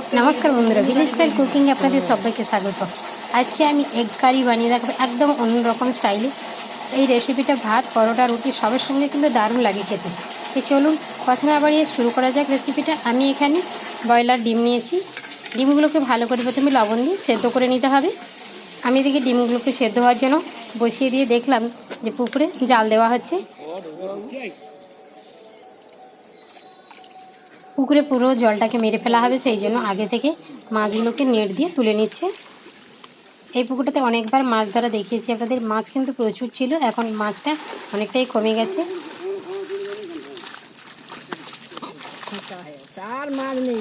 নমস্কার বন্ধুরা village style কুকিংয়ে আপনাদের সবাইকে স্বাগত। আজকে আমি এগ কারি বানিয়ে দেখাবো, একদম অন্যরকম স্টাইলে এই রেসিপিটা ভাত, পরোটা, রুটি, সবের সঙ্গে কিন্তু দারুণ লাগে খেতে। তো চলুন প্রথমে আবার বাড়িয়ে শুরু করা যাক রেসিপিটা আমি এখানে ব্রয়লার ডিম নিয়েছি। ডিমগুলোকে ভালো করে প্রথমে লবণ দিয়ে সেদ্ধ করে নিতে হবে। আমি এদিকে ডিমগুলোকে সেদ্ধ হওয়ার জন্য বসিয়ে দিয়ে দেখলাম যে পুকুরে জাল দেওয়া হচ্ছে। পুকুরে পুরো জলটাকে মেরে ফেলা হবে সেই জন্য আগে থেকে মাছগুলোকে নেট দিয়ে তুলে নিচ্ছে। এই পুকুরটাতে অনেকবার মাছ ধরা দেখিয়েছি আপনাদের। মাছ কিন্তু প্রচুর ছিল এখন মাছটা অনেকটাই কমে গেছে। মাছ নেই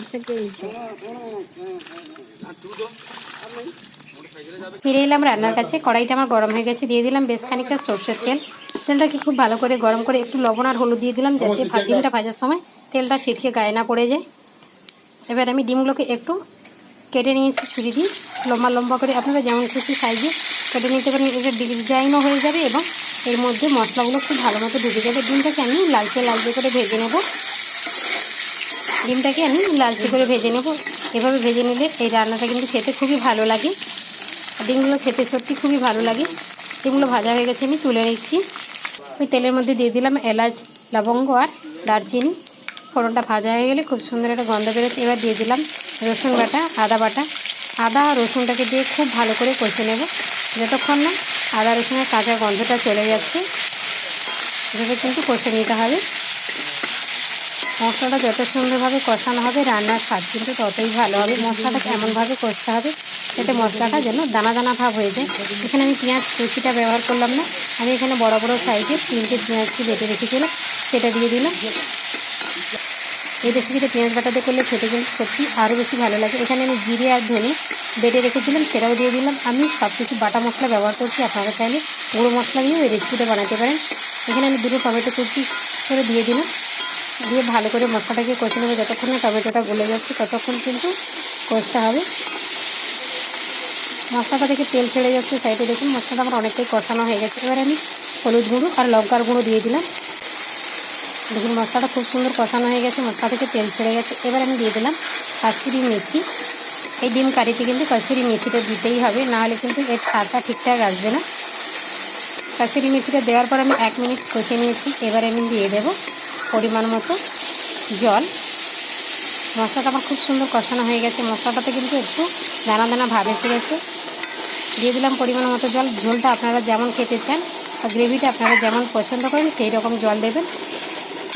ফিরে এলাম রান্নার কাছে কড়াইটা আমার গরম হয়ে গেছে দিয়ে দিলাম বেশ খানিকটা সর্ষের তেল। তেলটাকে খুব ভালো করে গরম করে একটু লবণ আর হলুদ দিয়ে দিলাম যাতে ডিমটা ভাজার সময় তেলটা ছিটকে গায়ে না পড়ে যায়। এবার আমি ডিমগুলোকে একটু কেটে নিয়েছি ছুরি দিয়ে। লম্বা লম্বা করে আপনারা যেমন খুশি সাইজে কেটে নিতে পারেন। এটা ডিজাইনও হয়ে যাবে এবং এর মধ্যে মশলাগুলো খুব ভালো মতো ঢুকে যাবে। ডিমটাকে আমি লালচে লালচে করে ভেজে নেব। ডিমটাকে আমি লালচে করে ভেজে নেব। এভাবে ভেজে নিলে এই রান্নাটা কিন্তু খেতে খুবই ভালো লাগে। ডিমগুলো খেতে সত্যি খুবই ভালো লাগে। ডিমগুলো ভাজা হয়ে গেছে, আমি তুলে নিচ্ছি। ওই তেলের মধ্যে দিয়ে দিলাম এলাচ, লবঙ্গ আর দারচিনি। ফোড়নটা ভাজা হয়ে গেলে খুব সুন্দর একটা গন্ধ বেরোচ্ছে। এবার দিয়ে দিলাম রসুন বাটা, আদা বাটা। আদা আর রসুনটাকে দিয়ে খুব ভালো করে কষে নেব। যতক্ষণ না আদা রসুনের কাঁচা গন্ধটা চলে যাচ্ছে, এভাবে কিন্তু কষে নিতে হবে। মশলাটা যত সুন্দরভাবে কষানো হবে, রান্নার স্বাদ কিন্তু ততই ভালো হবে। মশলাটা কেমনভাবে কষতে হবে যাতে মশলাটা যেন দানা দানা ভাব হয়ে যায়। এখানে আমি পেঁয়াজ কুচিটা ব্যবহার করলাম না। আমি এখানে বড় বড় সাইজের তিনটে পেঁয়াজকে বেটে রেখেছিলাম, সেটা দিয়ে দিলাম। এই রেসিপিটা পেঁয়াজ বাটাতে করলে খেতে কিন্তু সত্যি আরও বেশি ভালো লাগে। এখানে আমি জিরে আর ধনে বেটে রেখেছিলাম, সেটাও দিয়ে দিলাম। আমি সব কিছু বাটা মশলা ব্যবহার করছি, আপনারা চাইলে গুঁড়ো মশলা দিয়েও এই রেসিপিটা বানাতে পারেন। এখানে আমি দুটো টমেটো কুচি করে দিয়ে দিলাম। দিয়ে ভালো করে মশলাটাকে কষে নেব। যতক্ষণ না টমেটোটা গলে যাচ্ছে, ততক্ষণ কিন্তু কষতে হবে। মশলাটা থেকে তেল ছেড়ে যাচ্ছে, সাইডে দেখুন মশলাটা আমার অনেকটাই কষানো হয়ে গেছে। এবার আমি হলুদ গুঁড়ো আর লঙ্কার গুঁড়ো দিয়ে দিলাম। দেখুন মশলাটা খুব সুন্দর কষানো হয়ে গেছে, মশলা থেকে তেল ছেড়ে গেছে। এবার আমি দিয়ে দিলাম কাশ্মীরি মেথি। এই ডিম কারিতে কিন্তু কাশ্মীরি মেথিটা দিতেই হবে নাহলে কিন্তু এর স্বাদটা ঠিকঠাক আসবে না। কাশ্মীরি মেথিটা দেওয়ার পর আমি এক মিনিট কষে নিয়েছি। এবার আমি দিয়ে দেব পরিমাণ মতো জল। মশলাটা আমার খুব সুন্দর কষানো হয়ে গেছে। মশলাটাতে কিন্তু একটু দানা দানা ভাব এসে গেছে। দিয়ে দিলাম পরিমাণ মতো জল। ঝোলটা আপনারা যেমন খেতে চান আর গ্রেভিটা আপনারা যেমন পছন্দ করেন সেই রকম জল দেবেন।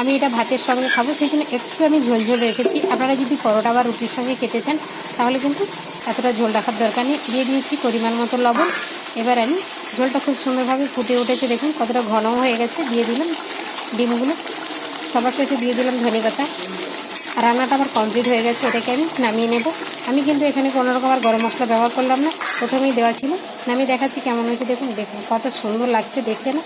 আমি এটা ভাতের সঙ্গে খাব সেই জন্য একটু আমি ঝোল ঝোল রেখেছি। আপনারা যদি পরোটা বা রুটির সঙ্গে খেতে চান, তাহলে কিন্তু এতটা ঝোল রাখার দরকার নেই। দিয়ে দিয়েছি পরিমাণ মতো লবণ। এবার আমি ঝোলটা খুব সুন্দরভাবে ফুটে উঠেছে, দেখুন কতটা ঘন হয়ে গেছে। দিয়ে দিলাম ডিমগুলো। সবার শেষে দিয়ে দিলাম ধনে পাতা। রান্নাটা আমার কমপ্লিট হয়ে গেছে, এটাকে আমি নামিয়ে নেব। আমি কিন্তু এখানে কোনো রকম আর গরম মশলা ব্যবহার করলাম না। প্রথমেই দেওয়া ছিল। নামিয়ে দেখাচ্ছি কেমন হয়েছে, দেখুন দেখুন, কত সুন্দর লাগছে দেখতে না।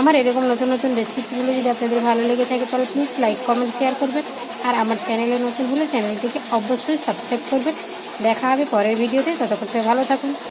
আমার এরকম নতুন নতুন রেসিপিগুলো যদি আপনাদের ভালো লেগে থাকে, তাহলে প্লিজ লাইক কমেন্ট শেয়ার করবেন। আর আমার চ্যানেলে নতুন হলে চ্যানেলটিকে অবশ্যই সাবস্ক্রাইব করবেন। দেখা হবে পরের ভিডিওতে, ততক্ষণ সবাই ভালো থাকুন।